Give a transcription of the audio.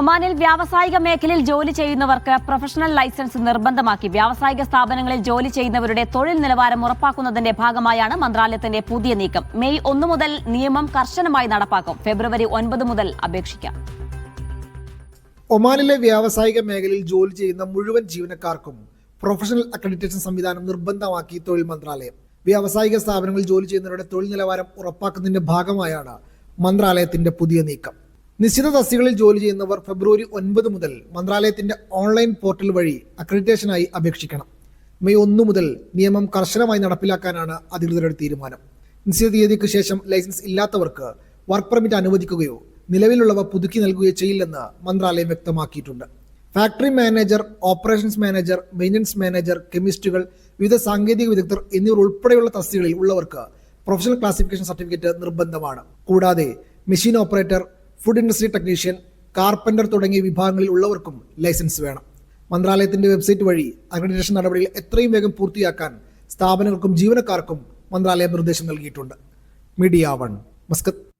ഒമാനിൽ വ്യാവസായിക മേഖലയിൽ ജോലി ചെയ്യുന്നവർക്ക് പ്രൊഫഷണൽ ലൈസൻസ് നിർബന്ധമാക്കി. വ്യാവസായിക സ്ഥാപനങ്ങളിൽ ജോലി ചെയ്യുന്നവരുടെ തൊഴിൽ നിലവാരം ഉറപ്പാക്കുന്നതിന്റെ ഭാഗമായാണ് മന്ത്രാലയത്തിന്റെ പുതിയ നീക്കം. മെയ് ഒന്ന് മുതൽ നിയമം കർശനമായി നടപ്പാക്കും. ഫെബ്രുവരി ഒൻപത് മുതൽ അപേക്ഷിക്കാം. ഒമാനിലെ വ്യാവസായിക മേഖലയിൽ ജോലി ചെയ്യുന്ന മുഴുവൻ ജീവനക്കാർക്കും പ്രൊഫഷണൽ അക്രഡിറ്റേഷൻ സംവിധാനം നിർബന്ധമാക്കി തൊഴിൽ മന്ത്രാലയം. വ്യാവസായിക സ്ഥാപനങ്ങളിൽ ജോലി ചെയ്യുന്നവരുടെ തൊഴിൽ നിലവാരം ഉറപ്പാക്കുന്നതിന്റെ ഭാഗമായാണ് മന്ത്രാലയത്തിന്റെ പുതിയ നീക്കം. നിശ്ചിത തസ്തികളിൽ ജോലി ചെയ്യുന്നവർ ഫെബ്രുവരി ഒൻപത് മുതൽ മന്ത്രാലയത്തിന്റെ ഓൺലൈൻ പോർട്ടൽ വഴി അക്രഡിറ്റേഷനായി അപേക്ഷിക്കണം. മെയ് ഒന്ന് മുതൽ നിയമം കർശനമായി നടപ്പിലാക്കാനാണ് അധികൃതരുടെ തീരുമാനം. നിശ്ചിത തീയതിക്ക് ശേഷം ലൈസൻസ് ഇല്ലാത്തവർക്ക് വർക്ക് പെർമിറ്റ് അനുവദിക്കുകയോ നിലവിലുള്ളവ പുതുക്കി നൽകുകയോ ചെയ്യില്ലെന്ന് മന്ത്രാലയം വ്യക്തമാക്കിയിട്ടുണ്ട്. Factory manager operations manager maintenance manager കെമിസ്റ്റുകൾ വിവിധ സാങ്കേതിക വിദഗ്ധർ എന്നിവർ ഉൾപ്പെടെയുള്ള തസ്തികളിൽ ഉള്ളവർക്ക് പ്രൊഫഷണൽ ക്ലാസിഫിക്കേഷൻ സർട്ടിഫിക്കറ്റ് നിർബന്ധമാണ്. കൂടാതെ machine operator food industry technician carpenter തുടങ്ങിയ വിഭാഗങ്ങളിൽ ഉള്ളവർക്കും ലൈസൻസ് വേണം. മന്ത്രാലയത്തിന്റെ വെബ്സൈറ്റ് വഴി അക്രഡിറ്റേഷൻ നടപടികൾ എത്രയും വേഗം പൂർത്തിയാക്കാൻ സ്ഥാപനങ്ങൾക്കും ജീവനക്കാർക്കും മന്ത്രാലയം നിർദ്ദേശം നൽകിയിട്ടുണ്ട്. Media one Muscat.